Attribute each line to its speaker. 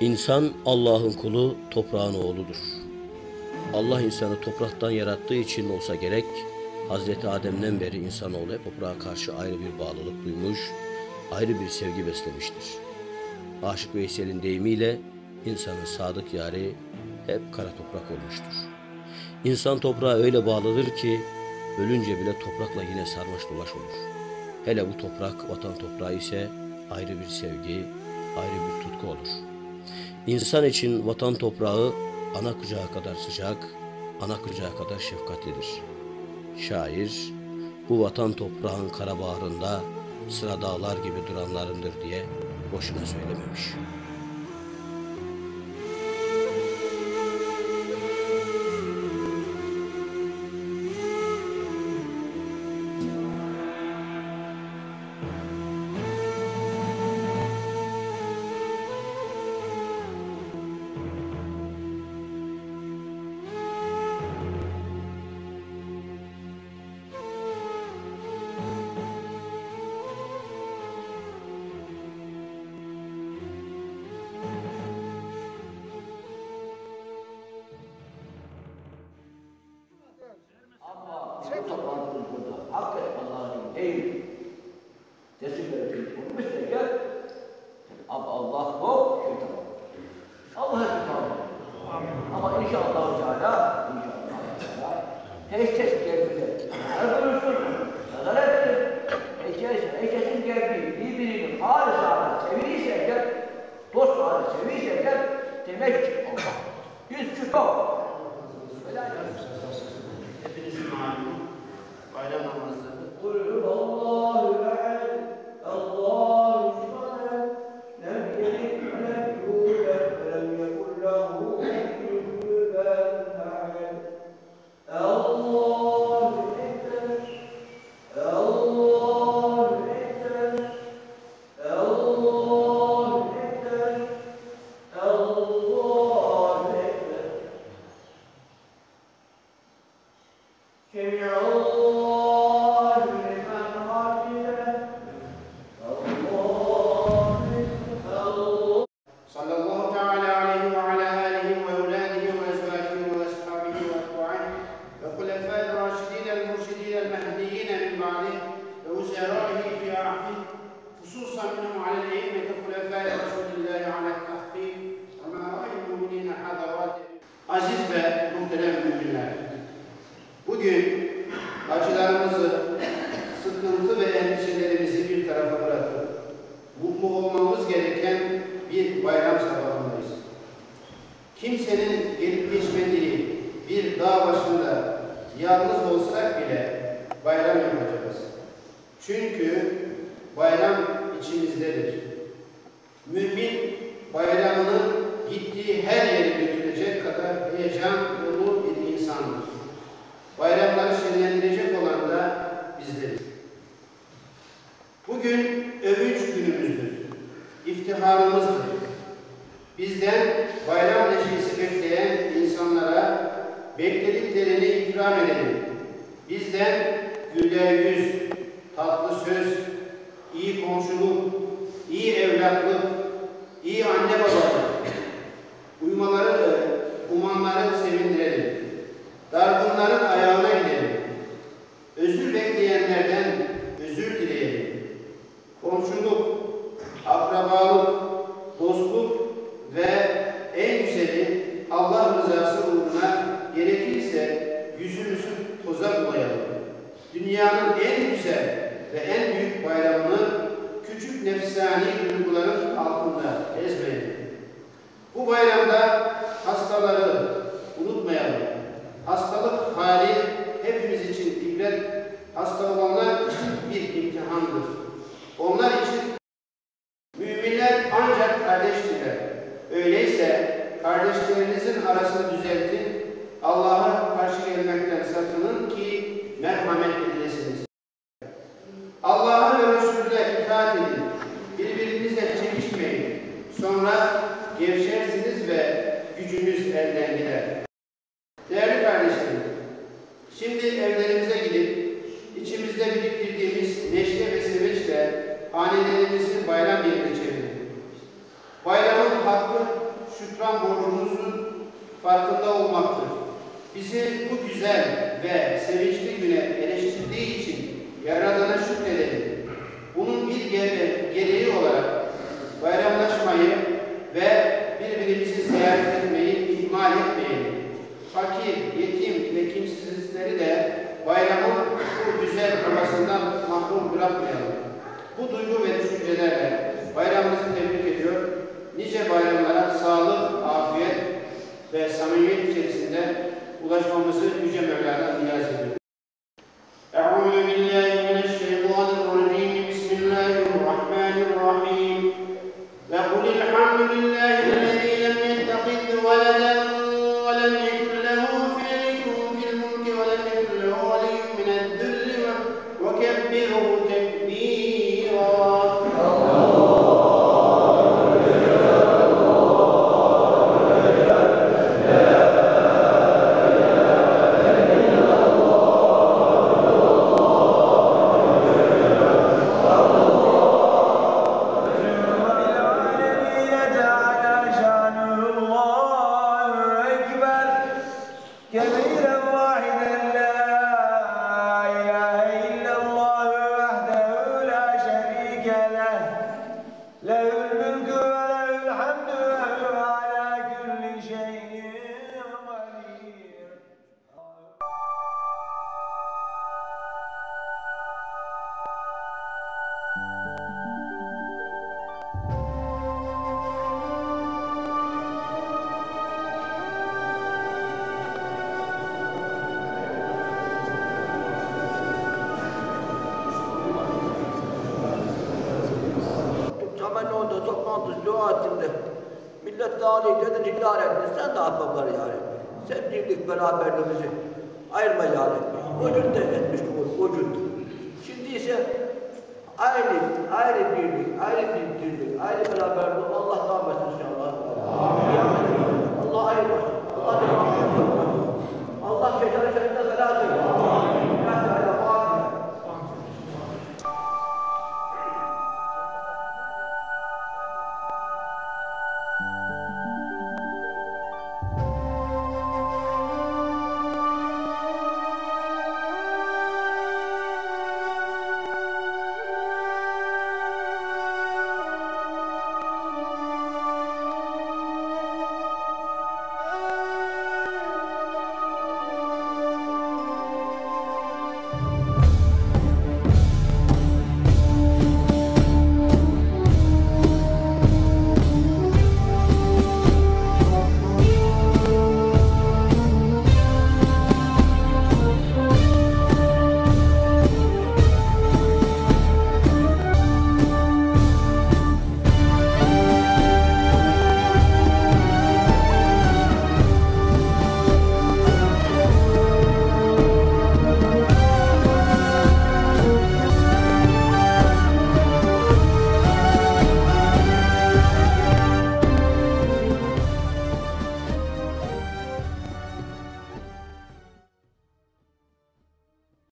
Speaker 1: İnsan Allah'ın kulu, toprağın oğludur. Allah insanı topraktan yarattığı için olsa gerek, Hazreti Adem'den beri insanoğlu hep toprağa karşı ayrı bir bağlılık duymuş, ayrı bir sevgi beslemiştir. Aşık Veysel'in deyimiyle insanın sadık yari hep kara toprak olmuştur. İnsan toprağa öyle bağlıdır ki ölünce bile toprakla yine sarmaş dolaş olur. Hele bu toprak vatan toprağı ise ayrı bir sevgi, ayrı bir tutku olur. İnsan için vatan toprağı ana kucağı kadar sıcak, ana kucağı kadar şefkatlidir. Şair, bu vatan toprağın kara bağrında sıra dağlar gibi duranlarındır diye boşuna söylememiş.
Speaker 2: Değil. Resimleri tüm kurmuş da gel. Ama Allah yok, şeytan yok. Allah'a tutalım. Ama inşallah Teala, inşallah Teala, herkes geldi. Arkadaşlar, nazar ettim. Herkes, herkesin geldiği birbirini halisane seviliyse gel, dost hali seviliyse gel, demek ki Allah. Yüz küp yok. Öyle
Speaker 3: Hepinizin malumu bayram namazları içimizdedir. Mümin bayramını gittiği her yere götürecek kadar heyecan dolu bir insandır. Bayramları şenlendirecek olan da bizleriz. Bugün övünç günümüzdür. İftiharımızdır. Bizden bayram neşesi bekleyen insanlara beklediklerini ikram edelim. Bizden güler yüz, tatlı söz, iyi komşuluk, iyi evlatlık, iyi anne babalık, uymaları, umanları sevindirelim. Dargınların ayağına gidelim. Özür bekleyenlerden özür dileyelim. Komşuluk, akrabalık, dostluk ve en güzeli Allah rızası uğruna gerekirse yüzümüzü toza bulayalım. Dünyanın en güzel ve en büyük bayramını küçük nefsani duyguların altında ezmeyelim. Bu bayramda hastaları unutmayalım. Hastalık hali hepimiz için ibret, hasta olanlar için Sonra gevşersiniz ve gücünüz elden gider. Değerli kardeşlerim, şimdi evlerimize gidip içimizde biriktirdiğimiz neşe ve sevinçle hanelerimizi bayram yerine çevirin. Bayramın hakkı şükran borcumuzun farkında olmaktır.
Speaker 4: Bizi bu güzel ve sevinçli güne eleştirdiği için Yaradan'a şükredelim. Bunun bir gereği olarak
Speaker 3: bayram Mahsus dua ettim. Millet dağılıyor dedin hilal ettin. Sen de ahbapları ya Sen birlik beraberliğimizi ayırma ya Rabbi. Vücut da etmiştik o vücut. Şimdi ise ayrı, ayrı birlik, ayrı birlik,
Speaker 2: ayrı beraberlik. Allah rahmet inşallah. Amin. Allah hayırlı. Allah rahmet olsun.